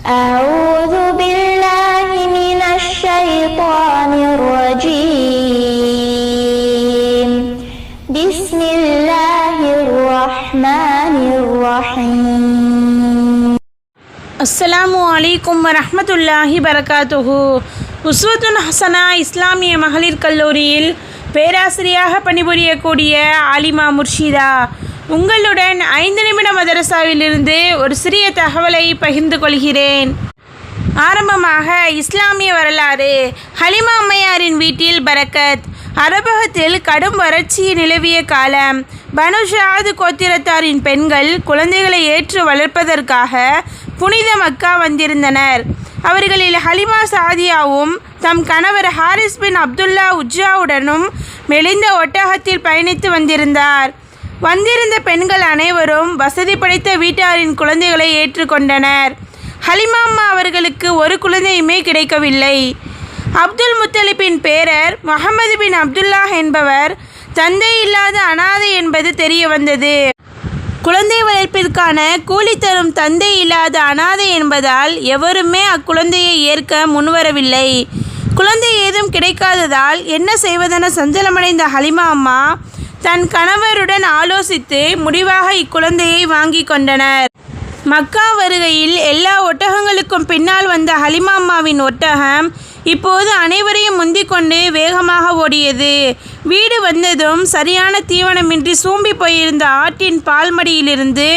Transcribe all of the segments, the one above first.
أعوذ بالله من الشيطان الرجيم بسم الله الرحمن الرحيم அஸ்ஸலாமு அலைக்கும் வரஹ்மத்துல்லாஹி பரகாத்துஹு உஸ்வத்துன் ஹசனா இஸ்லாமிய மகளிர் கல்லூரியில் பேராசிரியாக பணிபுரியக்கூடிய ஆலிமா முர்ஷிதா உங்களுடன் ஐந்து நிமிட மதரசாவிலிருந்து ஒரு சிறிய தகவலை பகிர்ந்து கொள்கிறேன். ஆரம்பமாக இஸ்லாமிய வரலாறு ஹலிமா அம்மையாரின் வீட்டில் பரக்கத் அரபகத்தில் கடும் வறட்சி நிலவிய காலம் பனுஷாது கோத்திரத்தாரின் பெண்கள் குழந்தைகளை ஏற்று வளர்ப்பதற்காக புனித மக்கா வந்திருந்தனர். அவர்களில் ஹலிமா சாதியாவும் தம் கணவர் ஹாரிஸ் பின் அப்துல்லா உஜ்ஜாவுடனும் மெலிந்த ஒட்டகத்தில் பயணித்து வந்திருந்தார். வந்திருந்த பெண்கள் அனைவரும் வசதி படைத்த வீட்டாரின் குழந்தைகளை ஏற்றுக்கொண்டனர். ஹலிமாம்மா அவர்களுக்கு ஒரு குழந்தையுமே கிடைக்கவில்லை. அப்துல் முத்தலிப்பின் பேரர் முகமது பின் அப்துல்லா என்பவர் தந்தை இல்லாத அனாதை என்பது தெரிய வந்தது. குழந்தை வளர்ப்பிற்கான கூலி தரும் தந்தை இல்லாத அனாதை என்பதால் எவருமே அக்குழந்தையை ஏற்க முன்வரவில்லை. குழந்தை ஏதும் கிடைக்காததால் என்ன செய்வதென சஞ்சலமடைந்த ஹலிமா அம்மா தன் கணவருடன் ஆலோசித்து முடிவாக இக்குழந்தையை வாங்கி கொண்டனர். மக்கா வருகையில் எல்லா ஒட்டகங்களுக்கும் பின்னால் வந்த ஹலிமாம்மாவின் ஒட்டகம் இப்போது அனைவரையும் முந்திக் கொண்டு வேகமாக ஓடியது. வீடு வந்ததும் சரியான தீவனமின்றி சூம்பி போயிருந்த ஆட்டின் பால்மடியிலிருந்து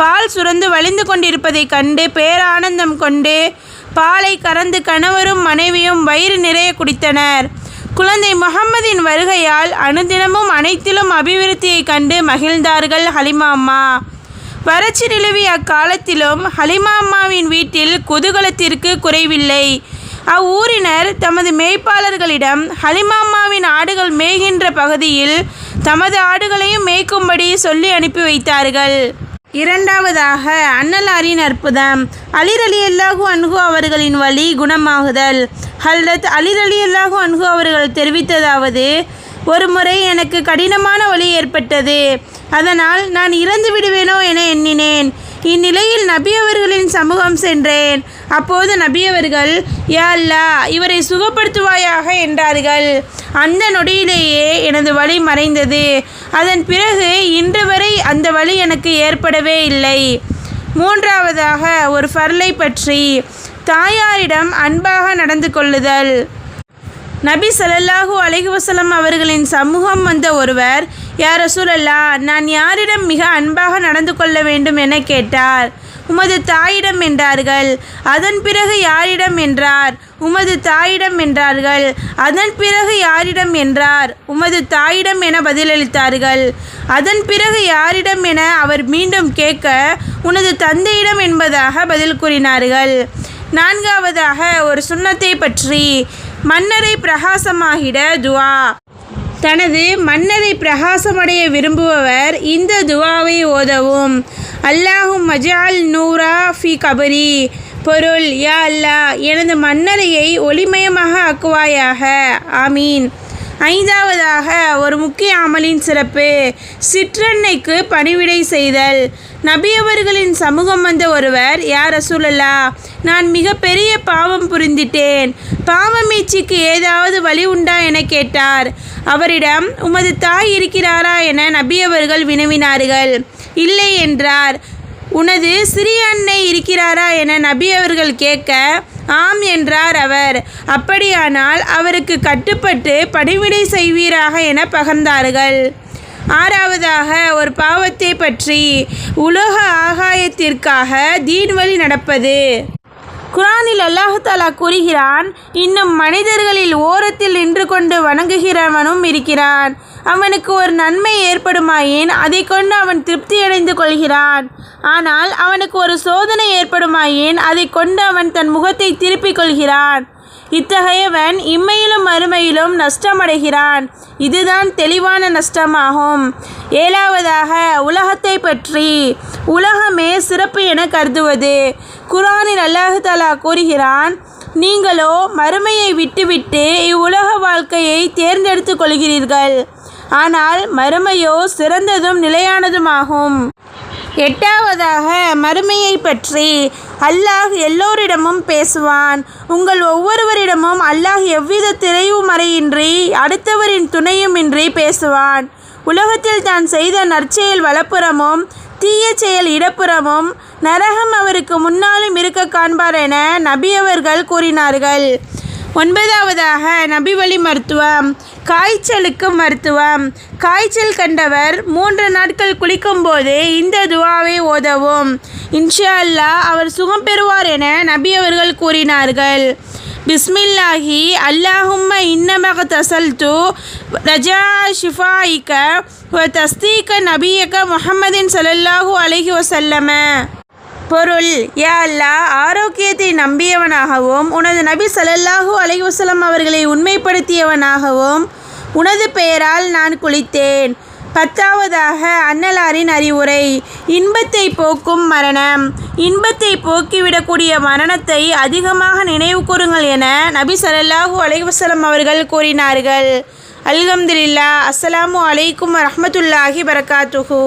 பால் சுரந்து வழிந்து கொண்டிருப்பதைக் கண்டு பேரானந்தம் கொண்டு பாலை கறந்து கணவரும் மனைவியும் வயிறு நிறைய குடித்தனர். குழந்தை முகம்மதின் வருகையால் அனுதினமும் அனைத்திலும் அபிவிருத்தியை கண்டு மகிழ்ந்தார்கள் ஹலிமா அம்மா. வறட்சி நிலவிய அக்காலத்திலும் ஹலிமா அம்மாவின் வீட்டில் குதூகலத்திற்கு குறைவில்லை. அவ்வூரினர் தமது மேய்ப்பாளர்களிடம் ஹலிமா அம்மாவின் ஆடுகள் மேய்கின்ற பகுதியில் தமது ஆடுகளையும் மேய்க்கும்படி சொல்லி அனுப்பி வைத்தார்கள். இரண்டாவதாக அன்னலாரின் அற்புதம். அலிர் அலி அல்லாஹு அன்ஹு அவர்களின் வழி குணமாகுதல். ஹல்ரத் அலிர் அலி அல்லாஹு அன்ஹு அவர்கள் தெரிவித்ததாவது ஒரு முறை எனக்கு கடினமான வழி ஏற்பட்டது. அதனால் நான் இறந்து விடுவேனோ என எண்ணினேன். இந்நிலையில் நபி அவர்களின் சமூகம் சென்றேன். அப்போது நபி அவர்கள் யா அல்லா இவரை சுகப்படுத்துவாயாக என்றார்கள். அந்த நொடியிலேயே எனது வழி மறைந்தது. அதன் பிறகு இன்று வரை அந்த வழி எனக்கு ஏற்படவே இல்லை. மூன்றாவதாக ஒரு ஃபர்லை பற்றி தாயாரிடம் அன்பாக நடந்து கொள்ளுதல். நபி ஸல்லல்லாஹு அலிஹுவசலம் அவர்களின் சமூகம் வந்த ஒருவர் யார் ரசூலல்லா நான் யாரிடம் மிக அன்பாக நடந்து கொள்ள வேண்டும் என கேட்டார். உமது தாயிடம் என்றார்கள். அதன் பிறகு யாரிடம் என்றார்? உமது தாயிடம் என்றார்கள். அதன் பிறகு யாரிடம் என்றார்? உமது தாயிடம் என பதிலளித்தார்கள். அதன் பிறகு யாரிடம் என அவர் மீண்டும் கேட்க உனது தந்தையிடம் என்பதாக பதில் கூறினார்கள். நான்காவதாக ஒரு சுண்ணத்தை பற்றி மன்னரை பிரகாசமாகிட துவா. தனது மன்னரை பிரகாசமடைய விரும்புபவர் இந்த துவாவை ஓதவும். அல்லாஹும் மஜால் நூரா ஃபி கபரி. பொருள் யா அல்லாஹ் எனது மன்னரையை ஒளிமயமாக ஆக்குவாயாக. ஆமீன். ஐந்தாவதாக ஒரு முக்கிய அமலின் சிறப்பு சிற்றன்னைக்கு பணிவிடை செய்தல். நபி அவர்களின் சமூகம் வந்த ஒருவர் யார் ரசூலல்லா நான் மிக பெரிய பாவம் புரிந்திட்டேன். பாவமீச்சிக்கு ஏதாவது வழி உண்டா? என கேட்டார். அவரிடம் உமது தாய் இருக்கிறாரா? என நபி அவர்கள் வினவினார்கள். இல்லை என்றார். உனது சிறிய அன்னை இருக்கிறாரா? என நபி அவர்கள் கேட்க ஆம் என்றார் அவர். அப்படியானால் அவருக்கு கட்டுப்பட்டு பணிவிடை செய்வீராக என பகர்ந்தார்கள். ஆறாவதாக ஒரு பாவத்தை பற்றி உலக ஆகாயத்திற்காக தீன் வழி நடப்பது. குரானில் அல்லாஹாலா கூறுகிறான் இன்னும் மனிதர்களில் ஓரத்தில் நின்று கொண்டு வணங்குகிறவனும் இருக்கிறான். அவனுக்கு ஒரு நன்மை ஏற்படுமாயின் அதை கொண்டு அவன் திருப்தியடைந்து கொள்கிறான். ஆனால் அவனுக்கு ஒரு சோதனை ஏற்படுமாயின் அதை கொண்டு அவன் தன் முகத்தை திருப்பிக் கொள்கிறான். இத்தகையவன் இம்மையிலும் மறுமையிலும் நஷ்டமடைகிறான். இதுதான் தெளிவான நஷ்டமாகும். ஏழாவதாக உலகத்தை பற்றி. உலகமே சிறப்பு என கருதுவது. குரானில் அல்லாஹாலா கூறுகிறான் நீங்களோ மறுமையை விட்டுவிட்டு இவ்வுலக வாழ்க்கையை தேர்ந்தெடுத்து கொள்கிறீர்கள். ஆனால் மறுமையோ சிறந்ததும் நிலையானதுமாகும். எட்டாவதாக மறுமையை பற்றி அல்லாஹ் எல்லோரிடமும் பேசுவான். உங்கள் ஒவ்வொருவரிடமும் அல்லாஹ் எவ்வித திரையுமறையின்றி அடுத்தவரின் துணையுமின்றி பேசுவான். உலகத்தில் தான் செய்த நற்செயல் வலப்புறமும் தீய செயல் இடப்புறமும் நரகம் அவருக்கு முன்னாலும் இருக்க காண்பார் என நபி அவர்கள் கூறினார்கள். ஒன்பதாவதாக நபி வழி மருத்துவம். காய்ச்சலுக்கு மருத்துவம். காய்ச்சல் கண்டவர் மூன்று நாட்கள் குளிக்கும்போது இந்த துவாவை ஓதவும். இன்ஷா அல்லாஹ் அவர் சுகம் பெறுவார் என நபி அவர்கள் கூறினார்கள். பிஸ்மில்லாஹி அல்லாஹும்ம இன்னமக தசல்து ரஜா ஷிஃபாயிக்க வ தஸ்தீக நபியக முஹம்மதின் சலல்லாஹூ அலஹி வசல்லம பொருள் யா அல்லாஹ் ஆரோக்கியத்தை நம்பியவனாகவும் உனது நபி ஸல்லல்லாஹு அலைவசலம் அவர்களை உண்மைப்படுத்தியவனாகவும் உனது பெயரால் நான் குளித்தேன். பத்தாவதாக அன்னலாரின் அறிவுரை இன்பத்தை போக்கும் மரணம். இன்பத்தை போக்கிவிடக்கூடிய மரணத்தை அதிகமாக நினைவு கூறுங்கள் என நபி சரல்லாஹு அலைவசலம் அவர்கள் கூறினார்கள். அல்ஹம்துலில்லாஹ் அஸ்ஸலாமு அலைக்கும் வரமத்துல்லாஹி பரகாத்துஹூ